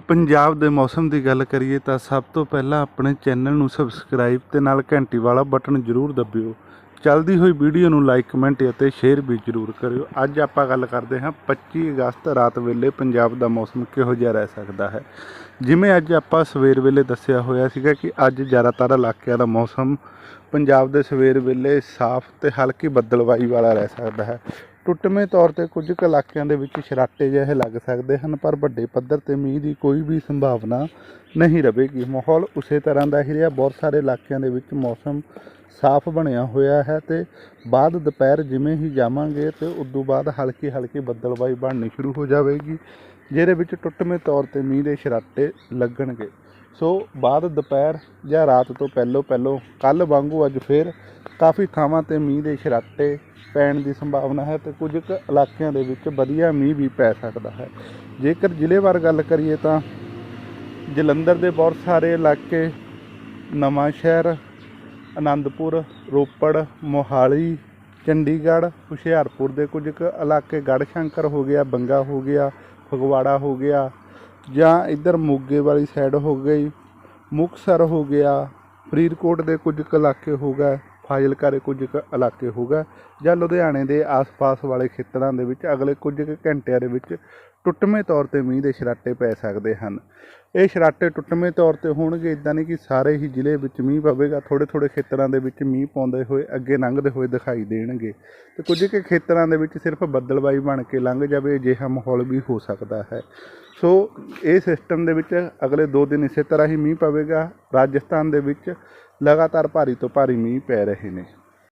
ਪੰਜਾਬ ਦੇ ਮੌਸਮ ਦੀ ਗੱਲ ਕਰੀਏ ਤਾਂ ਸਭ ਤੋਂ ਪਹਿਲਾਂ ਆਪਣੇ ਚੈਨਲ ਨੂੰ ਸਬਸਕ੍ਰਾਈਬ ਤੇ ਨਾਲ ਘੰਟੀ ਵਾਲਾ ਬਟਨ ਜ਼ਰੂਰ ਦਬਿਓ। ਚੱਲਦੀ ਹੋਈ ਵੀਡੀਓ ਨੂੰ ਲਾਈਕ, ਕਮੈਂਟ ਅਤੇ ਸ਼ੇਅਰ ਵੀ ਜ਼ਰੂਰ ਕਰਿਓ। ਅੱਜ ਆਪਾਂ ਗੱਲ ਕਰਦੇ ਹਾਂ 25 ਅਗਸਤ ਰਾਤ ਵੇਲੇ ਪੰਜਾਬ ਦਾ ਮੌਸਮ ਕਿਹੋ ਜਿਹਾ ਰਹਿ ਸਕਦਾ ਹੈ। ਜਿਵੇਂ ਅੱਜ ਆਪਾਂ ਸਵੇਰ ਵੇਲੇ ਦੱਸਿਆ ਹੋਇਆ ਸੀਗਾ ਕਿ ਅੱਜ ਜ਼ਿਆਦਾਤਰ ਇਲਾਕਿਆਂ ਦਾ ਮੌਸਮ ਪੰਜਾਬ ਦੇ ਸਵੇਰ ਵੇਲੇ ਸਾਫ਼ ਤੇ ਹਲਕੀ ਬੱਦਲਵਾਈ ਵਾਲਾ ਰਹਿ ਸਕਦਾ ਹੈ। ਟੁੱਟਵੇਂ ਤੌਰ ਤੇ ਕੁਝ ਕੁ ਇਲਾਕਿਆਂ ਦੇ ਵਿੱਚ ਛਰਾਟੇ ਜਿਹੇ ਲੱਗ ਸਕਦੇ ਹਨ, ਪਰ ਵੱਡੇ ਪੱਧਰ ਤੇ ਮੀਂਹ ਦੀ ਕੋਈ ਵੀ ਸੰਭਾਵਨਾ ਨਹੀਂ ਰਹੇਗੀ। ਮਾਹੌਲ ਉਸੇ ਤਰ੍ਹਾਂ ਦਾ ਹੀ ਰਿਹਾ। ਬਹੁਤ ਸਾਰੇ ਇਲਾਕਿਆਂ ਦੇ ਵਿੱਚ ਮੌਸਮ ਸਾਫ਼ ਬਣਿਆ ਹੋਇਆ ਹੈ ਤੇ ਬਾਅਦ ਦੁਪਹਿਰ ਜਿਵੇਂ ਹੀ ਜਾਵਾਂਗੇ ਤੇ ਉਦੋਂ ਬਾਅਦ ਹਲਕੀ ਹਲਕੀ ਬੱਦਲਬਾਈ ਬਣਨੀ ਸ਼ੁਰੂ ਹੋ ਜਾਵੇਗੀ, ਜਿਹਦੇ ਵਿੱਚ ਟੁੱਟਵੇਂ ਤੌਰ ਤੇ ਮੀਂਹ ਦੇ ਛਰਾਟੇ ਲੱਗਣਗੇ। ਸੋ ਬਾਅਦ ਦੁਪਹਿਰ ਜਾਂ ਰਾਤ ਤੋਂ ਪਹਿਲੋਂ ਪਹਿਲੋਂ ਕੱਲ ਵਾਂਗੂ ਅੱਜ ਫੇਰ ਕਾਫੀ ਥਾਵਾਂ ਤੇ ਮੀਂਹ ਦੇ ਛਰਾਟੇ ਪੈਣ ਦੀ ਸੰਭਾਵਨਾ ਹੈ ਤੇ ਕੁਝ ਕੁ ਇਲਾਕਿਆਂ ਦੇ ਵਿੱਚ ਵਧੀਆ ਮੀਂਹ ਵੀ ਪੈ ਸਕਦਾ ਹੈ। ਜੇਕਰ ਜ਼ਿਲ੍ਹੇਵਾਰ ਗੱਲ ਕਰੀਏ ਤਾਂ ਜਲੰਧਰ ਦੇ ਬਹੁਤ ਸਾਰੇ ਇਲਾਕੇ ਨਵਾਂ ਸ਼ਹਿਰ ਆਨੰਦਪੁਰ ਰੋਪੜ, ਮੋਹਾਲੀ, ਚੰਡੀਗੜ੍ਹ, ਹੁਸ਼ਿਆਰਪੁਰ ਦੇ ਕੁਝ ਕੁ ਇਲਾਕੇ ਗੜ੍ਹ ਸ਼ੰਕਰ ਹੋ ਗਿਆ, ਬੰਗਾ ਹੋ ਗਿਆ, ਫਗਵਾੜਾ ਹੋ ਗਿਆ ਜਾਂ ਇੱਧਰ ਮੋਗੇ ਵਾਲੀ ਸਾਈਡ ਹੋ ਗਈ, ਮੁਕਤਸਰ ਹੋ ਗਿਆ, ਫਰੀਦਕੋਟ ਦੇ ਕੁਝ ਕੁ ਇਲਾਕੇ ਹੋ ਗਏ। ਫਾਜ਼ਿਲਕਾ ਦੇ ਕੁਝ ਕੁ ਇਲਾਕੇ ਹੋ ਜਾਂ ਲੁਧਿਆਣੇ ਦੇ ਆਸ-ਪਾਸ ਵਾਲੇ ਖੇਤਰਾਂ ਦੇ ਵਿੱਚ ਅਗਲੇ ਕੁਝ ਕੁ ਘੰਟਿਆਂ ਦੇ ਵਿੱਚ ਟੁੱਟਵੇਂ ਤੌਰ ਤੇ ਮੀਂਹ ਦੇ ਛਰਾਟੇ ਪੈ ਸਕਦੇ ਹਨ। ਇਹ ਸ਼ਰਾਟੇ ਟੁੱਟਵੇਂ ਤੌਰ ਤੇ ਹੋਣਗੇ ਇਦਾਂ ਨਹੀਂ ਕਿ ਸਾਰੇ ਹੀ ਜ਼ਿਲ੍ਹੇ ਵਿੱਚ ਮੀਂਹ ਪਵੇਗਾ ਥੋੜੇ ਥੋੜੇ ਖੇਤਰਾਂ ਦੇ ਵਿੱਚ ਮੀਂਹ ਪਾਉਂਦੇ ਹੋਏ, ਅੱਗੇ ਲੰਘਦੇ ਹੋਏ ਦਿਖਾਈ ਦੇਣਗੇ। ਤੇ ਕੁਝ ਕੁ ਖੇਤਰਾਂ ਦੇ ਵਿੱਚ ਸਿਰਫ ਬੱਦਲਬਾਈ ਬਣ ਕੇ ਲੰਘ ਜਾਵੇ, ਅਜਿਹਾ ਮਾਹੌਲ ਵੀ ਹੋ ਸਕਦਾ ਹੈ। ਸੋ ਇਹ ਸਿਸਟਮ ਦੇ ਵਿੱਚ ਅਗਲੇ 2 ਦਿਨ ਇਸੇ ਤਰ੍ਹਾਂ ਹੀ ਮੀਂਹ ਪਵੇਗਾ। ਰਾਜਸਥਾਨ ਦੇ ਵਿੱਚ ਲਗਾਤਾਰ ਭਾਰੀ ਤੋਂ ਭਾਰੀ ਮੀਂਹ ਪੈ ਰਹੇ ਨੇ।